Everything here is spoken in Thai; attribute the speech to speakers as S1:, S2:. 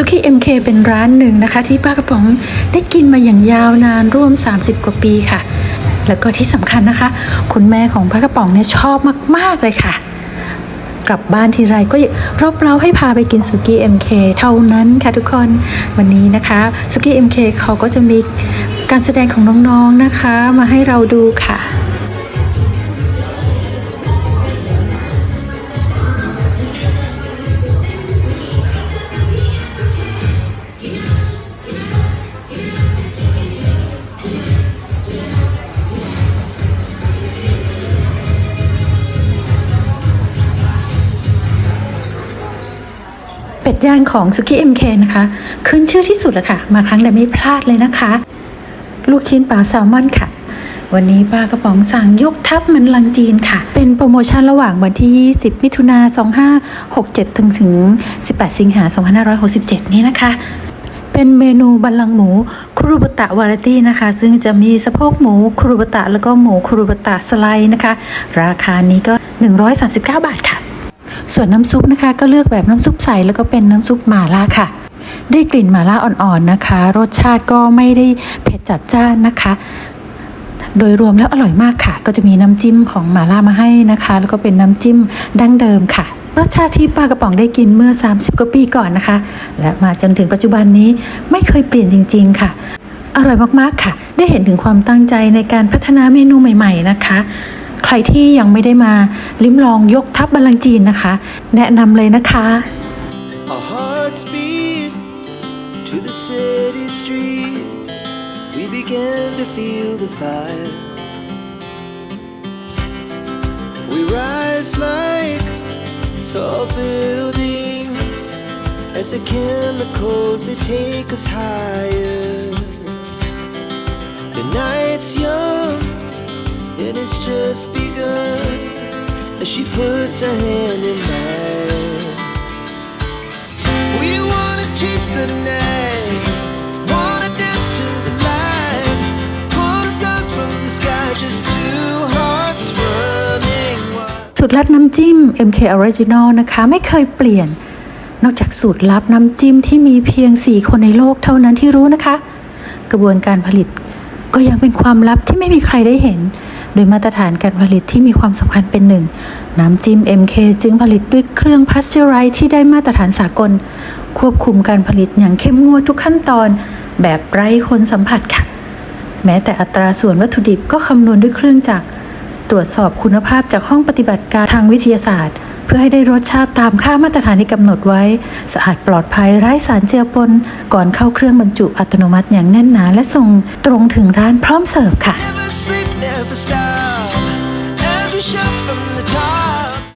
S1: ซุกี้ MK เป็นร้านหนึ่งนะคะ ที่ป้ากระป๋องได้กินมาอย่างยาวนานร่วม 30 กว่าปีค่ะ แล้วก็ที่สำคัญนะคะ คุณแม่ของป้ากระป๋องเนี่ยชอบมาก ๆ เลยค่ะ กลับบ้านทีไรก็รบเร้าให้พาไปกินสุกี้ MK เท่านั้นค่ะทุกคนวันนี้นะคะสุกี้ MK เขาก็จะมีการแสดงของน้องๆนะคะ มาให้เราดูค่ะ เป็ดย่างของสุกี้ MK นะคะ ขึ้นชื่อที่สุดเลยค่ะ มาครั้งใดไม่พลาดเลยนะคะ ลูกชิ้นปลาแซลมอนค่ะ วันนี้ป้ากระป๋องสั่งยกทัพมันลังจีนค่ะ เป็นโปรโมชั่นระหว่างวันที่ 20 มิถุนา2567 ถึงถึง 18 สิงหา2567 นี้นะคะเป็นเมนูบัลลังก์หมูครูบตะวาไรตี้นะคะ ซึ่งจะมีสะโพกหมูครูบตะแล้วก็หมูครูบตะสไลด์นะคะ ราคานี้ก็ 139 บาทค่ะ ส่วนน้ำซุปนะคะก็เลือกแบบน้ำซุปใสแล้วก็เป็นน้ำซุปหม่าล่าค่ะ ได้กลิ่นหม่าล่าอ่อนๆนะคะ รสชาติก็ไม่ได้เผ็ดจัดจ้านนะคะ โดยรวมแล้วอร่อยมากค่ะ ก็จะมีน้ำจิ้มของหม่าล่ามาให้นะคะ แล้วก็เป็นน้ำจิ้มดั้งเดิมค่ะรสชาติที่ป้ากระป๋องได้กินเมื่อ 30กว่าปีก่อนนะคะ และมาจนถึงปัจจุบันนี้ไม่เคยเปลี่ยนจริง ๆ ค่ะ อร่อยมากๆค่ะ ได้เห็นถึงความตั้งใจในการพัฒนาเมนูใหม่ ๆ นะคะ ใครที่ยังไม่ได้มาลิ้มลองยกทัพบัลลังก์จีนนะคะ แนะนำเลยนะคะ
S2: Our hearts beat to the city streets. We began to feel the fire. We rise like tall buildings as the chemicals they take us higher. The night's young and it's just begun as she puts her hand in mine. We wanna chase the night, wanna dance to the light, pull stars from the sky, just two hearts running wild.
S1: สูตรลับน้ำจิ้ม MK Original นะคะไม่เคยเปลี่ยน นอกจากสูตรลับน้ำจิ้มที่มีเพียง 4 คนในโลกเท่านั้นที่รู้นะคะ กระบวนการผลิตก็ยังเป็นความลับที่ไม่มีใครได้เห็น ดยมาตรฐานการผลิตที่มีความสำคัญเป็นหนึ่ง น้ำจิ้ม MK จึงผลิตด้วยเครื่องพัสเจอไรที่ได้มาตรฐานสากล ควบคุมการผลิตอย่างเข้มงวดทุกขั้นตอน แบบไร้คนสัมผัสค่ะ แม้แต่อัตราส่วนวัตถุดิบก็คำนวณด้วยเครื่องจักร ตรวจสอบคุณภาพจากห้องปฏิบัติการทางวิทยาศาสตร์ เพื่อให้ได้รสชาติตามค่ามาตรฐานที่กำหนดไว้ สะอาดปลอดภัยไร้สารเจือปน ก่อนเข้าเครื่องบรรจุอัตโนมัติอย่างแน่นหนา และส่งตรงถึงร้านพร้อมเสิร์ฟค่ะ
S2: never stop. Every shot from the top.